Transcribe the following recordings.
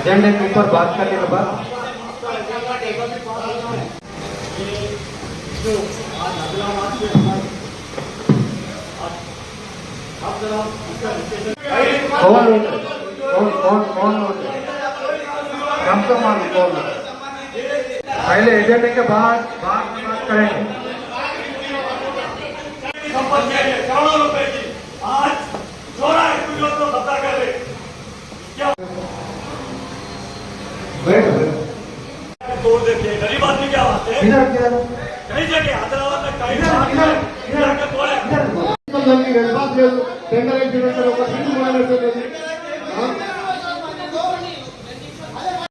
एजेंडे के ऊपर बात करने के बाद। कौन कौन कौन कौन कम कौन पहले एजेंडे के बाद बात बात करेंगे।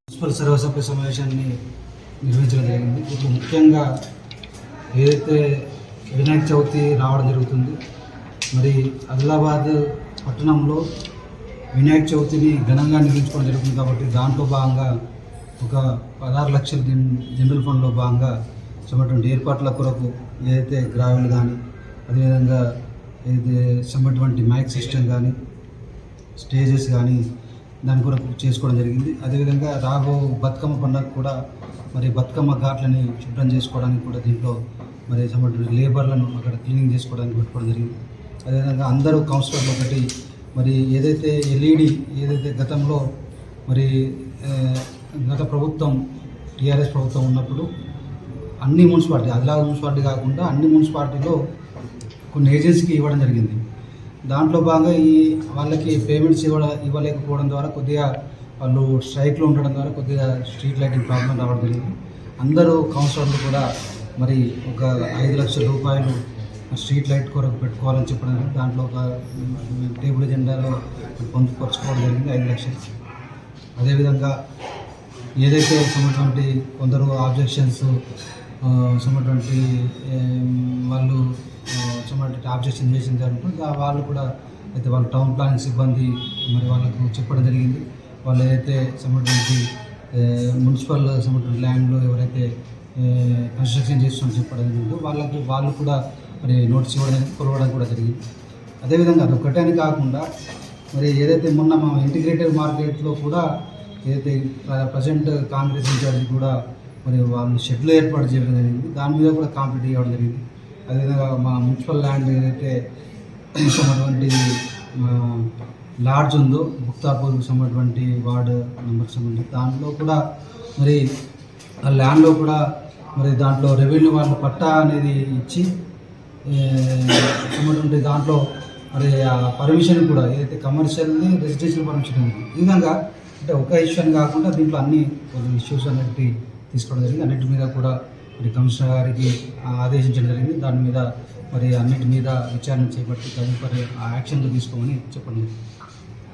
మున్సిపల్ సర్వసభ్య సమావేశాన్ని నిర్వహించడం జరిగింది. ఇప్పుడు ముఖ్యంగా ఏదైతే వినాయక చవితి రావడం జరుగుతుంది మరి ఆదిలాబాద్ పట్టణంలో వినాయక చవితిని ఘనంగా నిర్మించుకోవడం జరుగుతుంది కాబట్టి దాంట్లో భాగంగా ఒక పదహారు లక్షల జనరల్ ఫండ్లో భాగంగా సమైనటువంటి ఏర్పాట్ల కొరకు ఏదైతే గ్రావెల్ కానీ అదేవిధంగా ఏదైతే సమైనటువంటి మైక్ సిస్టమ్ కానీ స్టేజెస్ కానీ దాని కొరకు చేసుకోవడం జరిగింది. అదేవిధంగా రాబో బతుకమ్మ పండుగ కూడా మరి బతుకమ్మ ఘాట్లని శుభ్రం చేసుకోవడానికి కూడా దీంట్లో మరి సంబంధించిన లేబర్లను అక్కడ క్లీనింగ్ చేసుకోవడానికి పెట్టుకోవడం జరిగింది. అదేవిధంగా అందరూ కౌన్సిలర్లు ఒకటి మరి ఏదైతే ఎల్ఈడి ఏదైతే గతంలో మరి గత ప్రభుత్వం టీఆర్ఎస్ ప్రభుత్వం ఉన్నప్పుడు అన్ని మున్సిపాలిటీ ఆదిలాబాద్ మున్సిపాలిటీ కాకుండా అన్ని మున్సిపాలిటీలో కొన్ని ఏజెన్సీకి ఇవ్వడం జరిగింది. దాంట్లో భాగంగా ఈ వాళ్ళకి పేమెంట్స్ ఇవ్వ ఇవ్వలేకపోవడం ద్వారా కొద్దిగా వాళ్ళు స్ట్రైక్లో ఉండడం ద్వారా కొద్దిగా స్ట్రీట్ లైటింగ్ ప్రాబ్లం రావడం జరిగింది. అందరూ కౌన్సిలర్లు కూడా మరి ఒక ఐదు లక్షల రూపాయలు స్ట్రీట్ లైట్ కొరకు పెట్టుకోవాలని చెప్పడం జరిగింది. దాంట్లో ఒక టేబుల్ ఎజెండాలో పొందుపరచుకోవడం జరిగింది ఐదు లక్షలు అదేవిధంగా ఏదైతే ఉన్నటువంటి కొందరు ఆబ్జెక్షన్స్ ఉన్నటువంటి వాళ్ళు ఉన్నటువంటి ఆబ్జెక్షన్ చేసిన జరుగుతుంది వాళ్ళు కూడా అయితే వాళ్ళ టౌన్ ప్లానింగ్ సిబ్బంది మరి వాళ్ళకు చెప్పడం జరిగింది. వాళ్ళు ఏదైతే సమైనటువంటి మున్సిపల్ సమైనటువంటి ల్యాండ్లో ఎవరైతే కన్స్ట్రక్షన్ చేస్తున్నారో చెప్పడం జరిగిందో వాళ్ళకి వాళ్ళు కూడా మరి నోటీస్ ఇవ్వడం కొలవడం కూడా జరిగింది. అదేవిధంగా అది ఒక్కటే అని కాకుండా మరి ఏదైతే మొన్న మా ఇంటిగ్రేటెడ్ మార్కెట్లో కూడా ఏదైతే ప్రజెంట్ కాంగ్రెస్ ఇన్ఛార్జ్ కూడా మరి వాళ్ళు షెడ్లు ఏర్పాటు చేయడం జరిగింది. దాని మీద కూడా కాంపిటీ ఇవ్వడం జరిగింది. అదేవిధంగా మా మున్సిపల్ ల్యాండ్ ఏదైతే ఉన్నటువంటి లాడ్జ్ ఉందో ముక్తాపూర్ సంబంధించినటువంటి వార్డు నెంబర్ సంబంధించి దాంట్లో కూడా మరి ఆ ల్యాండ్లో కూడా మరి దాంట్లో రెవెన్యూ వాళ్ళు పట్టా అనేది ఇచ్చి ఉన్నటువంటి దాంట్లో మరి ఆ పర్మిషన్ కూడా ఏదైతే కమర్షియల్ని రెసిడెన్షియల్ పర్మిషన్ ఉంది. ఈ విధంగా అంటే ఒక ఇష్యూని కాకుండా దీంట్లో అన్ని కొన్ని ఇష్యూస్ అనేవి తీసుకోవడం జరిగింది. అన్నిటి మీద కూడా మరి కమిషనర్ గారికి ఆదేశించడం జరిగింది. దాని మీద మరి అన్నిటి మీద విచారణ చేపట్టి తదుపరి యాక్షన్లు తీసుకోమని చెప్పండి